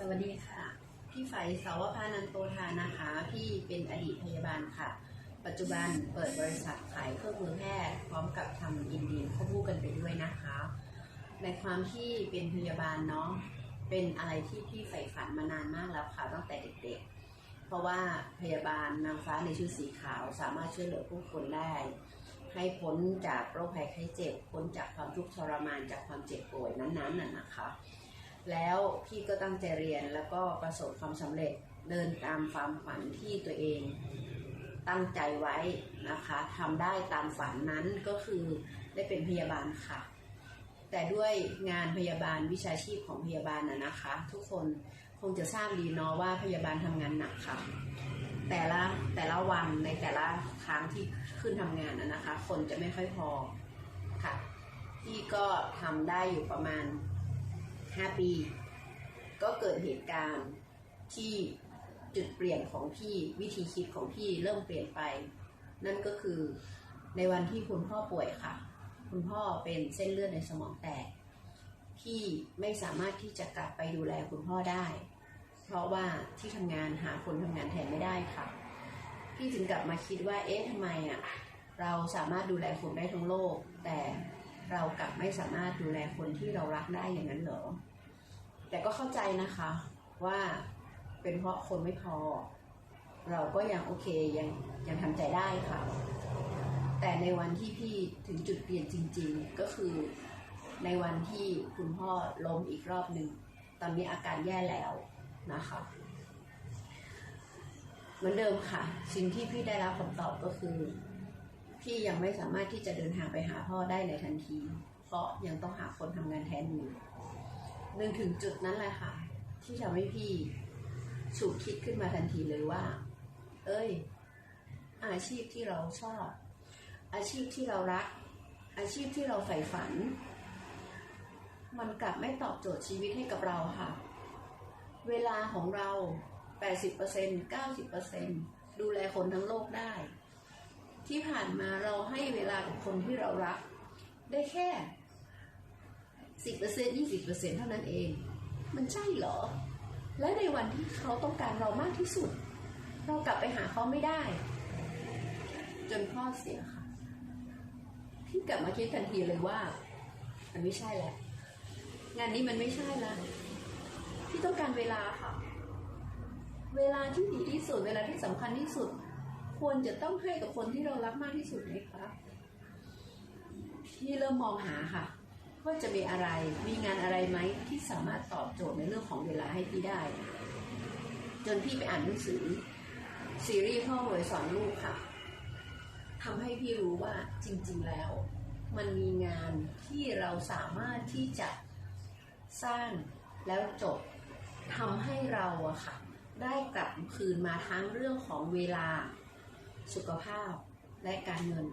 สวัสดีค่ะ พี่ไฝสาวพานันโตทานะคะ พี่เป็นอดีตพยาบาลค่ะ ปัจจุบันเปิดบริษัทขายเครื่องมือแพทย์พร้อมกับทำอินดีนควบคู่กันไปด้วยนะคะ ในความที่เป็นพยาบาลเนาะเป็นอะไรที่พี่ใฝ่ฝันมานานมากแล้วค่ะตั้งแต่เด็กๆ เพราะว่าพยาบาลนางฟ้าในชุดสีขาวสามารถช่วยเหลือผู้คนได้ ให้พ้นจากโรคภัยไข้เจ็บพ้นจากความทุกข์ทรมานจากความเจ็บป่วยนั้นๆน่ะนะคะ แล้วพี่ก็ตั้งใจเรียนแล้วก็ประสบความสำเร็จเดินตามความฝันที่ตัวเองตั้งใจไว้นะคะทำได้ตามฝันนั้นก็คือได้เป็นพยาบาลค่ะ แต่ด้วยงานพยาบาลวิชาชีพของพยาบาลน่ะนะคะ ทุกคนคงจะทราบดีเนาะว่าพยาบาลทำงานหนักค่ะ แต่ละแต่ละวันในแต่ละครั้งที่ขึ้นทำงานน่ะนะคะ คนจะไม่ค่อยพอค่ะพี่ก็ทำได้อยู่ประมาณ 5 ปี ก็เกิดเหตุการณ์ที่จุดเปลี่ยนของพี่วิธีคิดของพี่เริ่มเปลี่ยนไป นั่นก็คือในวันที่คุณพ่อป่วยค่ะ คุณพ่อเป็นเส้นเลือดในสมองแตกพี่ไม่สามารถที่จะกลับไปดูแลคุณพ่อได้ เพราะว่าที่ทำงานหาคนทำงานแทนไม่ได้ค่ะ พี่ถึงกลับมาคิดว่าเอ๊ะทำไมอะเราสามารถดูแลคนได้ทั้งโลก แต่ เรากลับไม่สามารถดูแลคนที่เรารักได้อย่างนั้นเหรอ แต่ก็เข้าใจนะคะว่าเป็นเพราะคนไม่พอ เราก็ยังโอเคยังยังทำใจได้ค่ะ แต่ในวันที่พี่ถึงจุดเปลี่ยนจริง ๆ ก็คือในวันที่คุณพ่อล้มอีกรอบหนึ่ง ตอนนี้อาการแย่แล้วนะคะเหมือนเดิมค่ะ สิ่งที่พี่ได้รับคำตอบก็คือ พี่ยังไม่สามารถที่จะเดินทางไปหาพ่อได้ในทันที เพราะยังต้องหาคนทำงานแทนอยู่นึงถึงจุดนั้นแหละค่ะ ที่ทำให้พี่ฉุกคิดขึ้นมาทันทีเลยว่า เอ้ย อาชีพที่เราชอบ อาชีพที่เรารัก อาชีพที่เราใฝ่ฝัน มันกลับไม่ตอบโจทย์ชีวิตให้กับเราค่ะ เวลาของเรา 80% 90%ดูแลคนทั้งโลกได้ ที่ผ่านมาเราให้เวลากับคนที่เรารัก ได้แค่10% 20%เซ็นยี่สิบเปอร์เซ็นเท่านั้นเอง มันใช่เหรอ และในวันที่เขาต้องการเรามากที่สุด เรากลับไปหาเขาไม่ได้ จนพ่อเสียค่ะพี่กลับมาคิดทันทีเลยว่า มันไม่ใช่แล้วงานนี้มันไม่ใช่แล้วพี่ต้องการเวลาค่ะ เวลาที่ดีที่สุด เวลาที่สำคัญที่สุด ควรจะต้องให้กับคนที่เรารักมากที่สุดไหมคะพี่เริ่มมองหาค่ะว่าจะมีอะไรมีงานอะไรไหมที่สามารถตอบโจทย์ในเรื่องของเวลาให้พี่ได้ จนพี่ไปอ่านหนังสือ ซีรีส์พ่อรวยสอนลูกค่ะทำให้พี่รู้ว่าจริง ๆแล้ว มันมีงานที่เราสามารถที่จะสร้างแล้วจบทำให้เราอะค่ะ ได้กลับคืนมาทั้งเรื่องของเวลา สุขภาพและการเงิน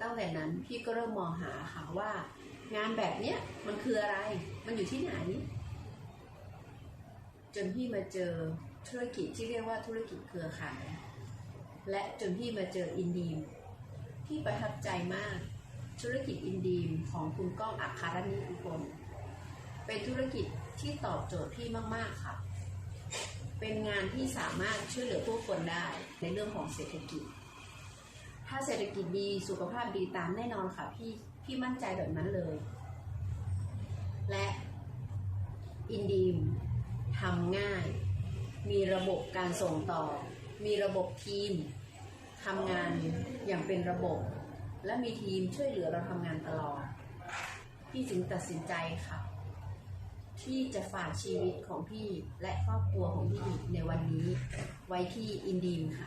ตั้งแต่นั้นพี่ก็เริ่มมองหาค่ะว่า งานแบบเนี้ยมันคืออะไร มันอยู่ที่ไหน จนพี่มาเจอธุรกิจที่เรียกว่าธุรกิจเครือข่าย และจนพี่มาเจออินดีมพี่ประทับใจมาก ธุรกิจอินดีมของคุณก้องอัคารนิอุพลเป็นธุรกิจที่ตอบโจทย์พี่มาก ๆ ค่ะ เป็นงานที่สามารถช่วยเหลือผู้คนได้ในเรื่องของเศรษฐกิจ ถ้าเศรษฐกิจดีสุขภาพดีตามแน่นอนค่ะพี่พี่มั่นใจแบบนั้นเลย และอินดีมทำง่าย มีระบบการส่งต่อ มีระบบทีมทำงานอย่างเป็นระบบ และมีทีมช่วยเหลือเราทำงานตลอด พี่จึงตัดสินใจค่ะ ที่จะฝากชีวิตของพี่และครอบครัวของพี่ในวันนี้ไว้ที่อินดีมค่ะ